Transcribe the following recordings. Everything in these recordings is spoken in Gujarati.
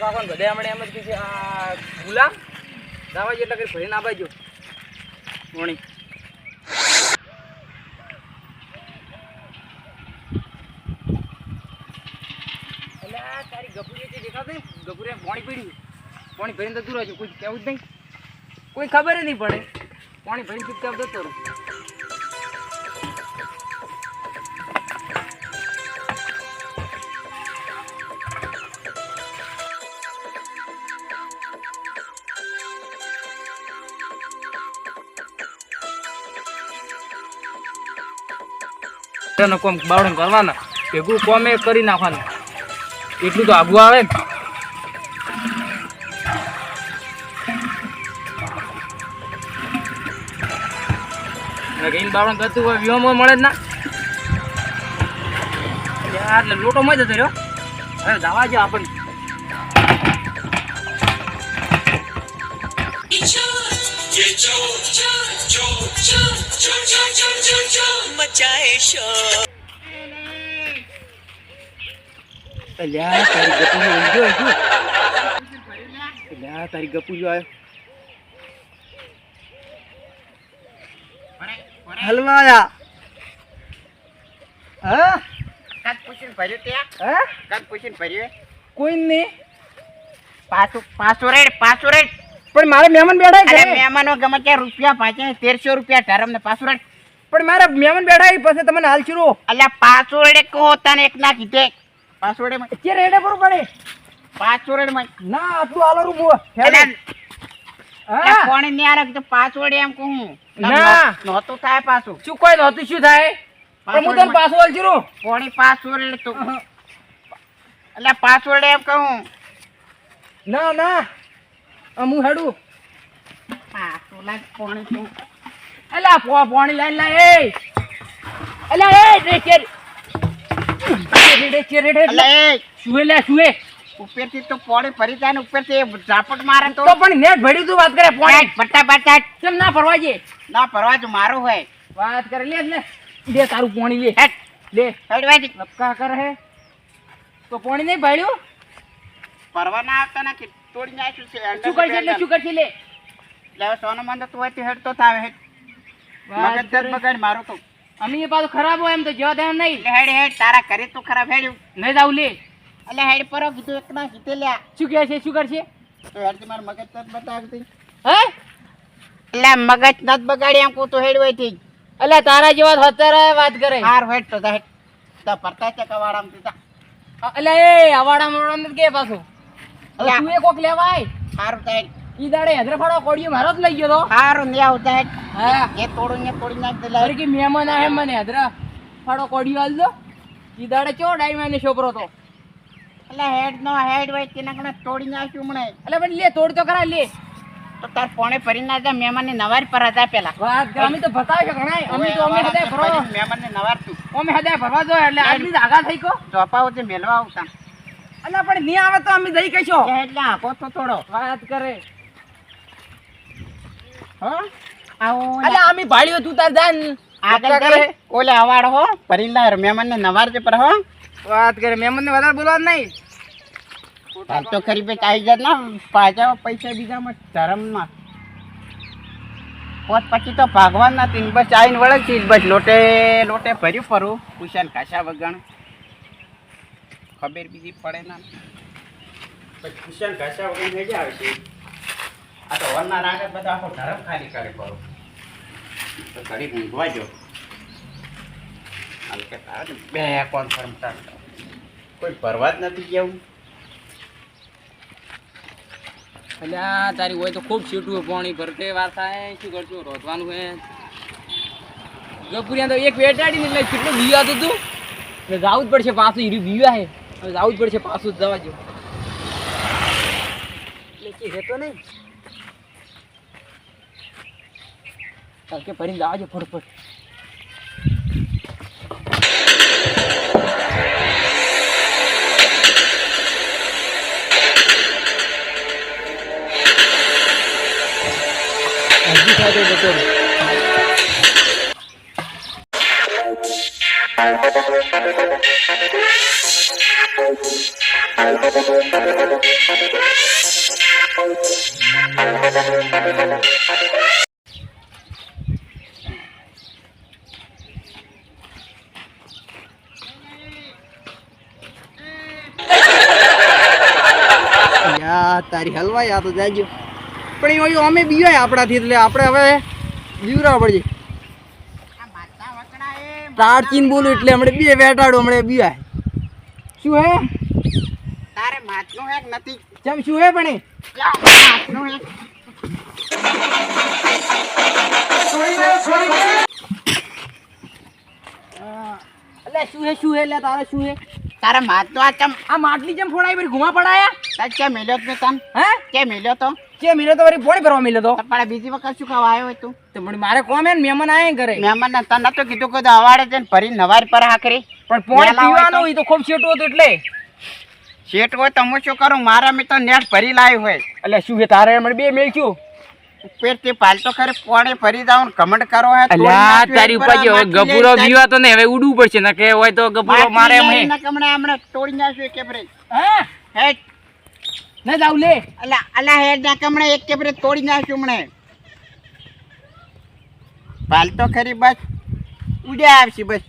કાકો ને બધા હમણાં એમ જ કીધું આ ગુલામ? દાવા જેટલા કરી ભરીને આબાજો વણી એટલે આ તારી ગપુરી જે દેખાતી ને, પાણી પીડ્યું. પાણી ભરીને તો દૂર કોઈ કેવું જ નહીં. કોઈ ખબર જ નહીં પડે. પાણી ભરીને ચૂપચાપ જતો રહો. એનો કોમ બાવડે કરવાના. ભેગું કોમે કરી નાખવાનું. એટલું તો આગું આવે ને. કરતું હોય, વ્યોમ મળે જ ના. એટલે લોટો માં જતો રહ્યો. જવા જો આપણને. મચાએ શોર અલ્યા તારી ગપુ જો અલ્યા તારી ગપુ જો. આવ્યો હલવાયા હા કાક પૂછીને ભર્યું ત્યાં હા? કાક પૂછીને ભર્યું કોઈ નહીં. પાછું પાછું રેડ પાછું રેડ પણ મારે મહેમાન બેઠા મહેમાનો ગમે ત્યાં રૂપિયા પાંચે તેરસો રૂપિયા ધારમ ને પાછું રેડ પણ મારા મહેમાન બેઠા એ પાસે તમને હાલ છીરો અલ્યા પાછું કહો તને એક ના કીધે પાછું રેડે માં કે રેડે પર પડે. પાસવર્ડમાં ના આટલું હાલો રૂ મુઓ અલ્યા હા. કોણે નહીં આલે તો પાસવર્ડ એમ કહું. ના. નહોતું થાય પાછું. શું કોઈ નહોતું શું થાય? પણ હું તને પાસવર્ડ હાલ છીરો કોણી પાછું રેડે તું અલ્યા પાસવર્ડ રેડે એમ કહું. ના ના. હું હેડું. પાસવર્ડ કોણી તું અલા પો પાણી લાઈન લા એ. એલા એ રે કે રે કે રે રે એ. સુએ લે સુએ. ઉપરથી તો પોણી ફરી જાય ને ઉપરથી ઝાપટ મારે તો. તો પણ નેટ ભડ્યું તું વાત કરે પોણી. પટ્ટા પટ્ટા કેમ ના ફરવા જે ના ફરવા જો મારો હોય. વાત કરે લે લે. દે તારું પોણી લે. હેટ લે. હેડવાજી લપકા કરે હે. તો પોણી નહીં ભડ્યું? પરવા ના આવતા ના કે તોડી નાખ્યું છે શું કરશે એટલે શું કરશે લે. લે સોનો મંદ તો હોય તો હેડ તો થાવે હેડ. મગજ કરે. બગાડ મારું તો અમે પાછું ખરાબ હોય એમ તો જવા દે નહીં. હેડ હેડ તારા ઘરે તો ખરાબ હેડ્યું. નહીં જાવ લે. એટલે હેડ પર કીધું એક ના કીધે લ્યા. શું કહે છે શું કરશે? તો હેડ મારું મગજ તત બતાવતી. હે? એટલે મગજ નત બગાડી એમ કોતો હેડ હોયથી એટલે તારા જેવા અત્યારે વાત કરે. હાર હેડ તો હેડ. તો પરતા છે કવાડામાં તીતા એટલે એ અવાડા મોડા કે પાછું. તું એ કોક લેવાય હારું હેડ. ઈ દાડે હદરે ફાડો કોડિયો મારો જ લઈ ગયો તો. હારું ને આવતા હા. એ તોડું ને તોડી નાખ દેલા અરે કે મહેમાન આહે મને હદરા ફાડો કોડિયો આલ દો. ઈ દાડે ચો ડાયમાને છોકરો તો. એટલે હેડ નો હેડ હોય તેના કણે તોડી નાખ્યું મને એટલે પણ લે તોડ તો કરા લે. તો તાર પોણે ફરી ના જા મહેમાન ને નવાર પર હતા પેલા. વાત અમે તો બતાવે કે ઘણા અમે તો અમે હદે ભરો મહેમાન ને નવાર તું અમે હદે ભરવા જો એટલે આટલી આગા થઈ કો ચોપાઓ તે મેલવા આવતા. અલા પણ ની આવે તો અમે દઈ કશો એટલે આપો તો થોડો. વાત કરે. હો? આવો અલા અમે ભાડ્યો તું તાર જાન. આગળ કરે. ઓલે અવાડ હો પરિંદાર મહેમાન ને નવાર જે પર હો. વાત કરે મહેમાન ને વધારે બોલવા નહીં. હાલ તો ખરી પે જાત ના પાછા પૈસા બીજા માં ધરમમાં પોત પછી તો ભાગવાન ના તીન બસ આવીને વળગતી બસ લોટે લોટે ભર્યું ફરું કુશાન કાશા વગણ. ખબર બીજી પડે ના. પછી કુશાન કાશા વગણ થઈ જાય છે આ તો વરના રાગે બધા આખો ધરમ ખાલી કરે ફરું તો ઘડી ઊંઘવા જો હાલ કે તારે બે કોન્ફર્મ કોઈ ભરવા જ નથી કેવું અલ્યા તારી હોય તો ખૂબ સીટું પાણી ભરતે વાર થાય શું કરશું રોધવાનું હે. ગપુરિયા તો એક વેટાડી એટલે કેટલું બીવા હતું. તું એટલે જવું જ પડશે પાછું હીરું બીવા હે. હવે જવું જ પડશે પાછું જ જવા જો એટલે કે હેતો નહીં. ચાલ કે ભરીને જવા જો ફટફટ હજી થાય યા તારી હલવાય આ તો જાજો. પણ એ અમે બીવાય આપણાથી એટલે આપણે હવે બીવરા પડજે. તારચીન બોલું એટલે હમણે બે બેટાડો હમણે બીવાય શું હે? તારે માટલું હેક નથી. ચમ શું હે પણ? માટલું હેક. અલે શું હે શું હે? લે તારે શું હે? તારે માટલું આ ચમ આ માટલી ચમ ફોડાઈ પર ઘુમા પડાયા? તાર કે મેલ્યો તન હે? કે મેલ્યો તો? કે મિલો તો? વળી પોણી ભરવા મિલો તો? તો પણ બીજી વખત શું ખાવા આવ્યો તું? તો પણ મારે કોમ હે ને મહેમાન આયા કરે મહેમાન ને તને નતું કીધું કે અવાડે જઈને ફરી નવારી પર હાકરી. પણ પોણી વહેલા હોય તો? ખૂબ છેટું હતું એટલે. શેઠ હોય તો હું શું કરું? મારા મેં તો નેટ ભરી લાવ્યું હોય. એટલે શું હે તારે મને બે મેળ્યું પેટથી પાલતો ખરે પોણે ફરી જાવ ને કમેન્ટ કરો હે અલ્યા તારી ઉપર જે ગભુરો બીવા તો ને હવે ઉડવું પડશે ને કે હોય તો ગભુરો મારે હે. કમણે હમણાં તોડી નાખ્યું કે બ્રેક હા? હે ના જાવ લે. અલા અલા હેડ ના કમણે એક કેપરે તોડી નાખ્યું હમણે. પાલતો ખરી બસ. ઉડ્યા આવશે બસ.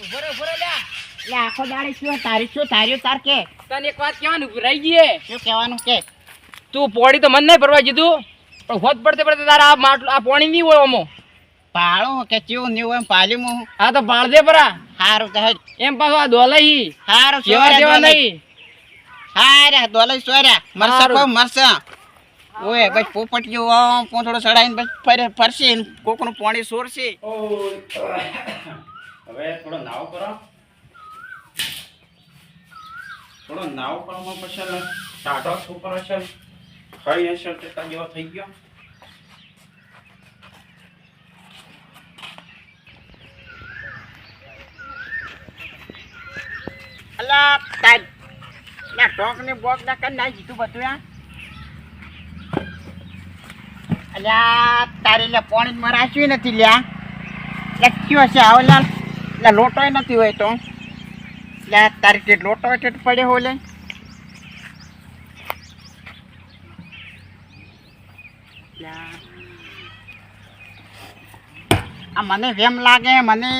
ઊભો રે, લ્યા. એટલે આખો દાડે શું તારી શું તાર્યું તાર કે? તને એક વાત કહેવાનું રહી ગઈ શું કહેવાનું કે? તું પોણી તો મને નહીં ભરવા પણ હોત પડતે પડતે તારા આ માટલું આ પોણી નહીં હોય ઓમો પાળો કે ચેવું નહીં હોય પાલ્યું હું? આ તો પાળ દે પરા. હારું તો એમ પાછો આ દોલાઈ હારું જેવા સોર્યા જેવા. નહીં? હારે દોલઈ સોર્યા. મરસા. કોઈ મરસા ઓય બસ પોપટીયો આમ પોંથડો બસ ફરે ફરશે કોકનું પાણી સોરશે. હવે થોડો નાવ કરો. થોડો નાવ કરવામાં પછી ટાટા છોકરો છે ખાઈ હશે ટેકા જેવો થઈ ગયો. અલા, તાર ના ટોક ને બોક ના કર બધું આ અલ્યા તારે લે પાણી મરાશ્યું નથી લ્યા લે, કયો છે? આવો લા લોટોય નથી હોય તો. લે, તારી તે લોટો એટલે પડ્યો હો આ મને વેમ લાગે, મને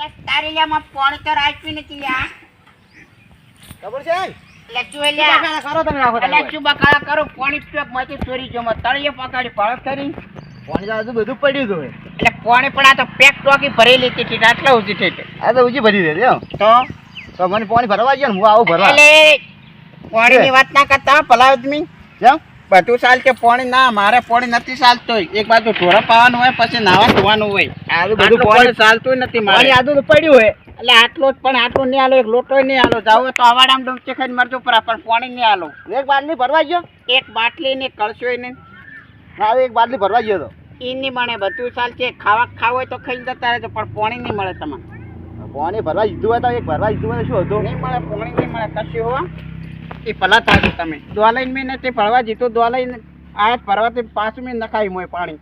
લે તારી લે માં પાણી તો રાખ્યું નથી લ્યા. ખબર છે? લે લ્યા કરો તમે રાખો અલા ચુબકાળા કરો પાણી પીકમાંથી ચોરી જો તળિયે પકડી પાળત કરી. પાણી તો બધું પડ્યું હતું એટલે પાણી પણ આ તો પેક ટોકી ભરેલી હતી આટલા સુધી થઈ આ તો ઉજી ભરી દે તો? તો મને પાણી ભરવા ગયો હું આવું એટલે પાણીની વાત ના કરતા પલાવ કેમ? બધું ચાલશે પાણી ના મારે પાણી નથી ચાલતું એક બાજુ ઢોરા પાવાનું હોય પછી નાવા ધોવાનું હોય. આ બધું પાણી ચાલતું નથી મારે. આદુ પડ્યું હોય. એટલે આટલું જ પણ આટલું નહીં આલો એક લોટો નહીં આલો. જાવ તો અવાડામ ડૂબચે ખાઈને મરજો પર પણ પાણી નહીં આલો. એક બાટલી ભરવા ગયો? એક બાટલી ને કળશો ને હા એક બાટલી ભરવા ગયો તો. નહીં મળે બધું ચાલશે. ખાવા ખાવ હોય તો ખાઈ જતા રહેજો પણ પાણી નહીં મળે તમને પાણી ભરવા દીધું હોય તો એક ભરવા દીધું હોય તો શું હતું? નહીં મળે પાણી નહીં મળે કશું હોવા એ પલા થાય તમે. દોલાઈને મેં નથી ભરવા જીતું દોલાઈને આ ભરવાથી પાછું મેં નખાયું મોય પાણી.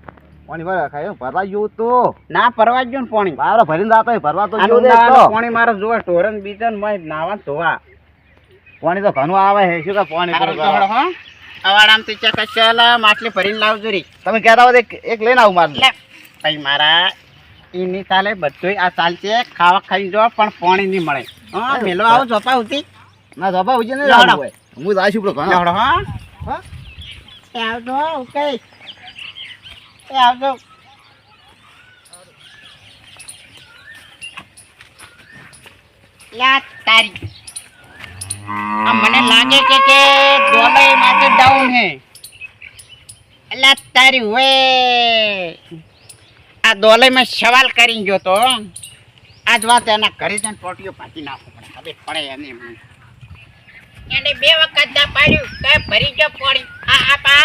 પાણી ભરવા ખાય ભરવા ગયું તો? ના ભરવા જ ને પાણી. મારો ભરીને જાતો ભરવા તો આ ગયો દે ઉનાળાનું તો. પાણી મારે જોવે ઢોરણ બીજા ને મોય નાવા ધોવા. પાણી તો ઘણું આવે છે શું કે પાણી સારું ભરવા. તો હળો, હો. અવાડામથી ચક ચાલ માટલી ભરીને લાવજો રી. તમે કહેતા હોય એક- લઈને આવું મારે. ભાઈ મારા નહીં ચાલે બધું આ ચાલશે ખાવા ખાઈ જો પણ પાણી નહીં મળે. હા મેલો આવો જોપા ઉતી ના ઉજી હોય. હું તો આવીશું પેલો ઘણો. હા? હા? એ આવજો ઓકે એ આવજો. લા તારી. આ મને લાગે છે કે ડોલર માટે ડાઉન હે. એલા તારી વે આ ડોલરમાં સવાલ કરી ગયો તો આજ વાત એના ઘરે જઈને ટોટીઓ પાછી નાખો. પડે હવે પડે એને. એને બે વખત ના પાડ્યું કે ભરી ગયો પાણી આ આ પા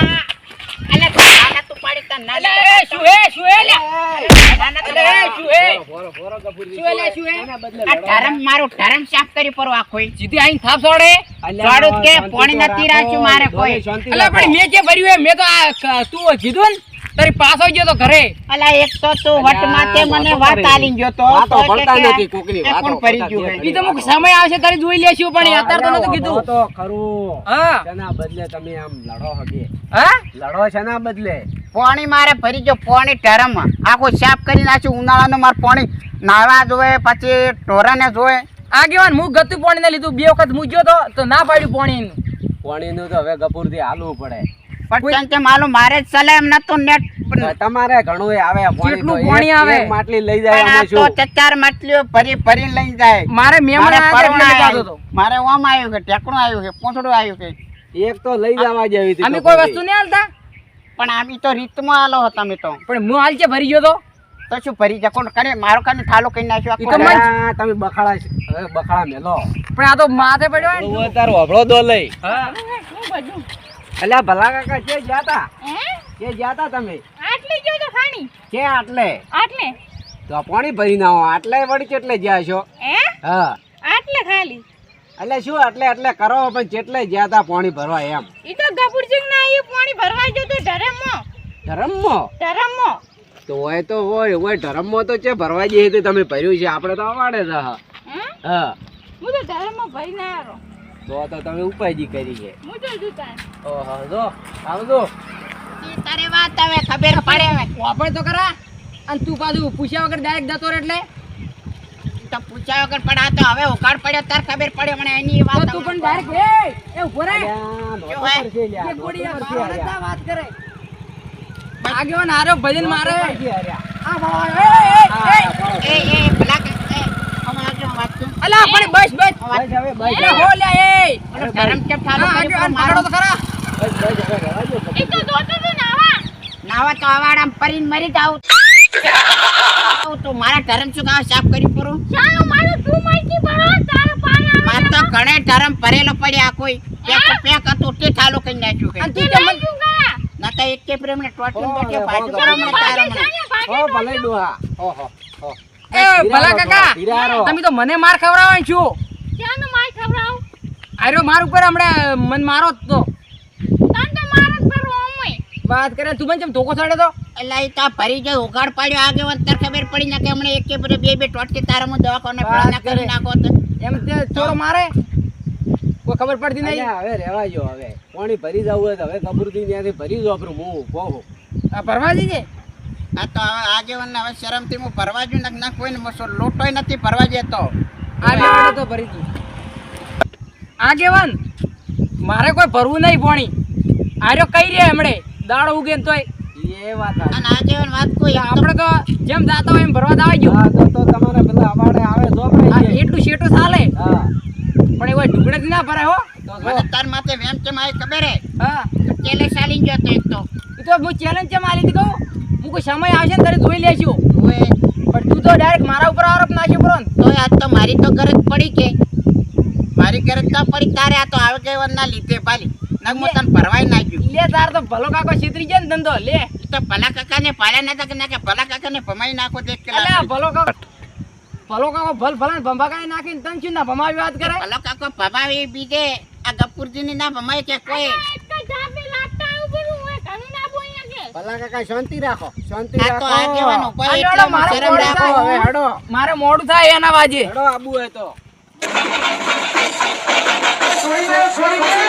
અલે નાના તું પાડી તા નાના અલે, શું હે શું હે લે? નાના તું. શું હે? શું હે લે, શું હે? આ ધરમ મારું ધરમ સાફ કરી પર આ કોઈ સીધી આઈ થાપ છોડે સાડું કે પાણી નથી રાખ્યું મારે કોઈ અલા પણ મેં જે ભર્યું હે મેં તો આ તું કીધું ને તારી પાછો ગયો તો ઘરે. અલા એક તો તું વટ માથે મને વાત આલી ગયો તો વાતો ભળતા નથી કોકની, વાત ફરી ગયું? ઈ તો મુક સમય આવશે તારી જોઈ લેશું પણ અત્યાર તો નતો કીધું. તો ખરું હા. તેના બદલે તમે આમ લડો હગે? હા? લડો છે ના બદલે? પાણી મારે ફરી ગયો પાણી ટરમ આખો સાફ કરી નાખ્યું ઉનાળાનો મારે પોણી નાવા જોવે પછી ઢોરાને જોવે. આગેવાન હું ગતું પાણી લીધું. બે વખત મૂક્યો તો તો ના પાડ્યું પાણી પાણીનું તો હવે ગપુરથી હાલવું પડે. પણ કે માલુમ મારે જ ચલે એમ નતું નેટ. તમારે ઘણું આવે કેટલું તો. પાણી આવે? માટલી લઈ જાય અમે શું? તો ચાર માટલીઓ ભરી ભરી લઈ જાય. મારે મેમણ આવ્યા. હતો. મારે ઓમ આવ્યો કે ટેકણો આવ્યો કે પોંછડું આવ્યો કે. એક તો લઈ જવા જેવી હતી અમે કોઈ વસ્તુ નહીં હાલતા? પણ આમી તો રીતમાં આલો હતા અમે તો. પણ હું હાલ છે ભરી ગયો તો? તો શું ભરી જા કોણ કરે? મારો કાને થાલો કરી નાખ્યો? તો આ તમે બખાડા હવે બખાડા મેલો. પણ આ તો માથે પડ્યો હોય ને. તારો હબળો દો લઈ. હા. અલ્યા ભલા કાકા છે જાતા કે જાતા તમે? આટલી જો તો ખાણી. કે આટલે? આટલે. તો પાણી ભરી ના આટલે વળી કેટલે જ્યા છો? હે? હા. આટલે ખાલી. એટલે શું આટલે એટલે કરો પણ જેટલે જ્યાં તા પાણી ભરવા એમ? ઈ તો ગપુરસિંહ ના આવ્યું પાણી ભરવા જો તો ધરમમો. ધરમમો? ધરમમો. તો હોય તો હોય હોય ધરમમો તો છે ભરવા જઈએ તો તમે ભર્યું છે આપણે તો અવાડે જ હા? હા. હું તો ધરમમો ભરી ના આવ્યો. તો તો તમે ઉપાયજી કરી છે હું તો જુતા ઓહો જો આવજો તારે વાત આવે ખબર પડે હવે તો કરા અને તું પાછું પૂછ્યા વગર ડાયરેક્ટ જતો રહે એટલે તો પૂછ્યા વગર પડા તો હવે ઉકાળ પડ્યો તાર ખબર પડે મને એની વાત તું પણ ડાયરેક્ટ એ એ ઊભો રહે એ વાત કરે આગેવાન હારો ભજન મારે. આ એ, એ, એ અમે આગળ વાત કર. અલા પણ બસ બસ. બસ હવે બસ એ હો લે એ. ધરમ કેમ થાલો મારો તો ખરા. બસ બસ હવે એ તો દોતો તો નાવા. નાવા તો અવાડામ પરીને મરી જાવ તો મારા ધરમ શું કામ સાફ કરી પૂરું ચાલો મારો તું માઈકી ભરો તારો પાણી આવે માર તો ઘણે ધરમ ભરેલો પડ્યા કોઈ. પેક પેક હતું તે થાલો કરી નાખ્યું કે તું કેમ તું ગયા ના તો એક કે પ્રેમને ટોટલ હો, બટે કરો મને તારો મને ઓ ભલે ડોહા. ઓહો હો. એ ભલા કાકા તમે તો મને માર ખવડાવવાનું છો. ક્યાંનું માર ખવડાવ? આરો માર ઉપર હમણાં મન મારો તો. તન તો મારો જ ભરો અમય વાત કરે તું મને કેમ ધોકો ચડે તો. એ તો ભરી જાય ઉઘાડ પાડ્યો આગેવાન તાર ખબર પડી ના કે હમણે એક કે બે બે ટોટકે તારામાં દવાખાને પેલા ના કરી નાખો તો. એમ તે ચોરો મારે? કોઈ ખબર પડતી નહીં? હવે રહેવા જો હવે. પાણી ભરી જવું હોય તો હવે કબૂરથી ત્યાંથી ભરી જો આપણું હું ઊભો આ ભરવા દીજે? આ તો હવે આગેવાન હવે શરમથી હું ભરવા જો ના કોઈને મસો લોટોય નથી ભરવા જતો આગેવાન તો ભરી દી આગેવાન મારે કોઈ ભરવું નહીં પોણી આર્યો કઈ રે હમણે દાડો ઉગે તોય. એ વાત અને આગેવાન વાત કોઈ તો આપણે તો જેમ જાતા હોય એમ ભરવા દાવા ગયો. હા તો તો તમારે પેલા અવાડે આવે એટલું શેટું ચાલે. હા. પણ એ ઢુકડેથી ના ભરાય હો. મને તાર માથે વેમ કેમ આવી ખબર હે? હા. ચેલે ચાલી ગયો તો એક તો. તો હું ચેલેન્જ છે મારી હતી કહું? હું કોઈ સમય આવશે ને તારે જોઈ લેશું પણ તું તો ડાયરેક્ટ મારા ઉપર આરોપ નાખ્યો બરો તો આ આજ તો મારી તો ગરજ પડી કે. મારી ગરજ તો પડી તારે આ તો આગેવાન ના લીધે પાલી. નગ મો તને ભરવાય નાખ્યું. લે તાર તો ભલો કાકો છીતરી જાય ને ધંધો લે. તો ભલા કાકાને પાળ્યા નતા કે ના કે ભલા કાકાને ભમાઈ નાખો દેખ કે અલ્યા ભલો કાકો. ભલો કાકો ભલ ભલા ભંભાકાઈ નાખીને તને શું ના ભમાવી વાત કરે ભલો કાકો ભમાવી બીજે આ ગપુરજીની ના ભમાય કે કોઈ. ભલા કાકા શાંતિ રાખો. શાંતિ રાખો. આ તો આ ઉપર હડો. મારે મોડું થાય એના વાજે. હડો આબુ એ તો.